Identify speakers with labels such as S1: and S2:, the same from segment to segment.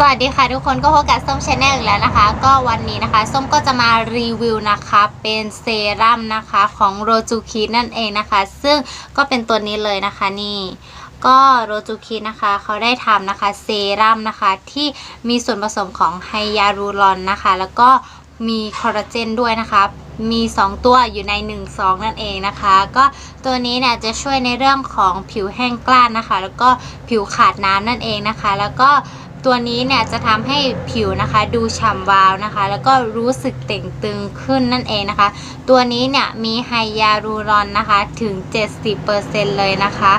S1: สวัสดีค่ะทุกคนก็พบกับส้มชาแนลอีกแล้วนะคะ ก็วันนี้นะคะ ส้มก็จะมารีวิวนะคะเป็นเซรั่มนะคะของโรจูคินั่นเองนะคะ ซึ่งก็เป็นตัวนี้เลยนะคะนี่ก็โรจูคินะคะเขาได้ทำนะคะเซรั่มนะคะที่มีส่วนผสมของไฮยาลูรอนนะคะ แล้วก็มีคอลลาเจนด้วยนะคะมี 2 ตัวอยู่ใน 1 2 นั่นเองนะคะ ก็ตัวนี้เนี่ยจะช่วยในเรื่องของผิวแห้งกล้านนะคะ แล้วก็ผิวขาดน้ำนั่นเองนะคะ แล้วก็ ตัวนี้เนี่ยจะทำให้ผิวนะคะ ดูฉ่ำวาวนะคะ แล้วก็รู้สึกเต่งตึงขึ้นนั่นเองนะคะ ตัวนี้เนี่ยมีไฮยาลูรอนนะคะถึง 70%เลยนะคะ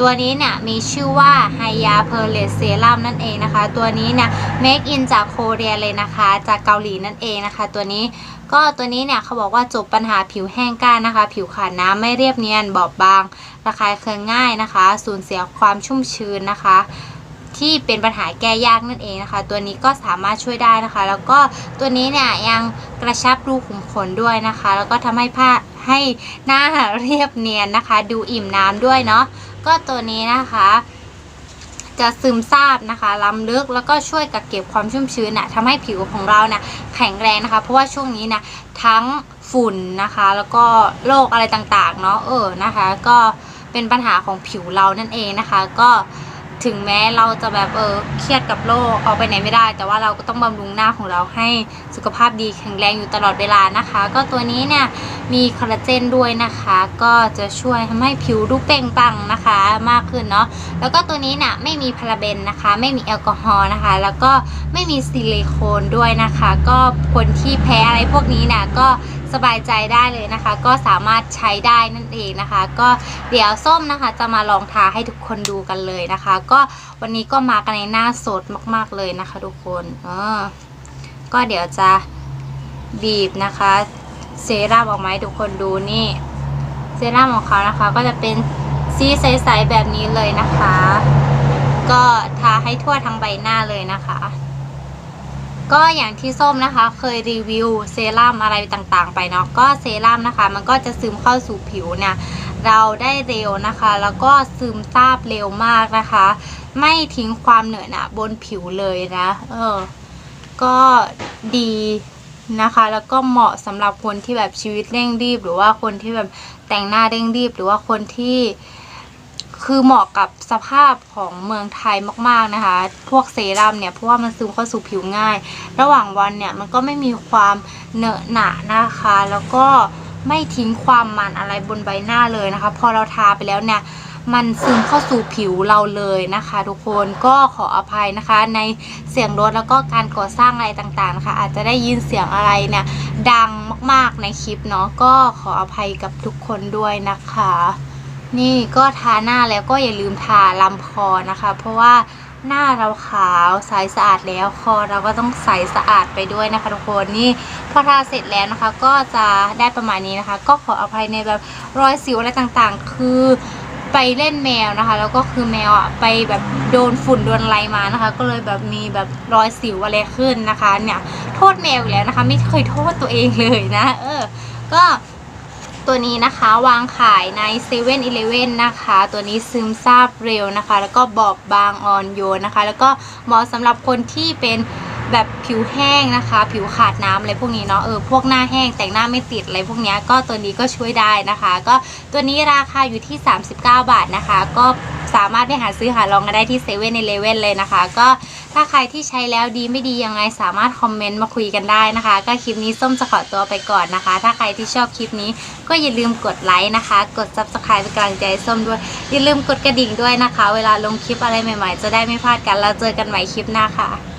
S1: ตัวนี้เนี่ยมีชื่อว่าไฮยาเพอร์เลสเซรั่มนั่นเองนะคะ ตัวนี้เนี่ย make in จากโคเรียเลยนะคะ จากเกาหลีนั่นเองนะคะ ตัวนี้ก็ตัวนี้เนี่ยเขาบอกว่าจบปัญหาผิวแห้งกร้านนะคะ ผิวขาดน้ำไม่เรียบเนียนบอบบาง ระคายเคืองง่ายนะคะ สูญเสียความชุ่มชื้นนะคะ ที่เป็นปัญหาแก้ยากนั่นเองนะคะ ตัวนี้ก็สามารถช่วยได้นะคะ แล้วก็ตัวนี้เนี่ยยังกระชับรูขุมขนด้วยนะคะ แล้วก็ทำให้ผ้าให้หน้าเรียบเนียนนะคะ ดูอิ่มน้ำด้วยเนาะก็ตัวนี้นะคะจะซึมซาบนะคะล้ำลึกแล้วก็ช่วยกักเก็บความชุ่มชื้นนะทำให้ผิวของเรานะ่ะแข็งแรงนะคะ เพราะว่าช่วงนี้นะทั้งฝุ่นนะคะ แล้วก็โรคอะไรต่างๆ เนาะเออนะคะ ก็เป็นปัญหาของผิวเรานั่นเองนะคะ ก็ ถึงแม้เราจะแบบเออเครียดกับโรคออกไปไหนไม่ได้ แต่ว่าเราก็ต้องบำรุงหน้าของเราให้สุขภาพดีแข็งแรงอยู่ตลอดเวลานะคะ ก็ตัวนี้เนี่ยมีคอลลาเจนด้วยนะคะ ก็จะช่วยทำให้ผิวดูเปล่งปลั่งนะคะมากขึ้นเนาะแล้วก็ตัวนี้เนี่ยไม่มีพาราเบนนะคะ ไม่มีแอลกอฮอล์นะคะ แล้วก็ไม่มีซิลิโคนด้วยนะคะ ก็คนที่แพ้อะไรพวกนี้เนี่ยก็ สบายใจได้เลยนะคะ ก็สามารถใช้ได้นั่นเองนะคะ ก็เดี๋ยวส้มนะคะ จะมาลองทาให้ทุกคนดูกันเลยนะคะ ก็วันนี้ก็มากันในหน้าสดมาก ๆเลยนะคะ ทุกคนเออก็เดี๋ยวจะบีบนะคะเซรั่มออกมาให้ทุกคนดูนี่เซรั่มของเขานะคะ ก็จะเป็นสีใสๆแบบนี้เลยนะคะ ก็ทาให้ทั่วทั้งใบหน้าเลยนะคะ ก็อย่างที่ส้มนะคะเคยรีวิวเซรั่มอะไรต่างๆ ไปเนาะก็เซรั่มนะคะ มันก็จะซึมเข้าสู่ผิวเนี่ยเราได้เร็วนะคะ แล้วก็ซึมซาบเร็วมากนะคะ ไม่ทิ้งความเหนอะหนะบนผิวเลยนะเออก็ดีนะคะ แล้วก็เหมาะสำหรับคนที่แบบชีวิตเร่งรีบ หรือว่าคนที่แบบแต่งหน้าเร่งรีบ หรือว่าคนที่ คือเหมาะกับสภาพของเมืองไทยมากๆนะคะ พวกเซรั่มเนี่ยเพราะว่ามันซึมเข้าสู่ผิวง่าย ระหว่างวันเนี่ยมันก็ไม่มีความเหนอะหนะนะคะ แล้วก็ไม่ทิ้งความมันอะไรบนใบหน้าเลยนะคะ พอเราทาไปแล้วเนี่ยมันซึมเข้าสู่ผิวเราเลยนะคะ ทุกคนก็ขออภัยนะคะ ในเสียงรถแล้วก็การก่อสร้างอะไรต่างๆนะคะอาจจะได้ยินเสียงอะไรเนี่ยดังมากๆในคลิปเนาะก็ขออภัยกับทุกคนด้วยนะคะ นี่ก็ทาหน้าแล้วก็อย่าลืมทาลำคอนะคะ เพราะว่าหน้าเราขาวใสสะอาดแล้วคอเราก็ต้องใสสะอาดไปด้วยนะคะทุกคนนี่พอทาเสร็จแล้วนะคะ ก็จะได้ประมาณนี้นะคะ ก็ขออภัยในแบบรอยสิวอะไรต่างๆ คือไปเล่นแมวนะคะ แล้วก็คือแมวอะไปแบบโดนฝุ่นโดนอะไรมานะคะ ก็เลยแบบมีแบบรอยสิวอะไรขึ้นนะคะ เนี่ยโทษแมวอีกแล้วนะคะ ไม่เคยโทษตัวเองเลยนะ เออ ก็ ตัวนี้นะคะวางขายใน7 e เ e ่ e อนะคะ ตัวนี้ซึมซาบเร็วนะคะ แล้วก็บอบบางอ่อนโยนนะคะ แล้วก็เหมาะสำหรับคนที่เป็นแบบผิวแห้งนะคะ ผิวขาดน้ำอะไรพวกนี้เนาะเออพวกหน้าแห้งแต่งหน้าไม่ติดอะไรพวกเนี้ยก็ตัวนี้ก็ช่วยได้นะคะ ก็ตัวนี้ราคาอยู่ที่ 39 บาทนะคะ ก็ สามารถไปหาซื้อหาลองกันได้ที่เซเว่นในเลเว่นเลยนะคะ ก็ถ้าใครที่ใช้แล้วดีไม่ดียังไงสามารถคอมเมนต์มาคุยกันได้นะคะ ก็คลิปนี้ส้มจะขอตัวไปก่อนนะคะ ถ้าใครที่ชอบคลิปนี้ก็อย่าลืมกดไลค์นะคะ กด subscribe เป็นกำลังใจส้มด้วย อย่าลืมกดกระดิ่งด้วยนะคะ เวลาลงคลิปอะไรใหม่ ๆ จะได้ไม่พลาดกันแล้วเจอกันใหม่คลิปหน้าค่ะ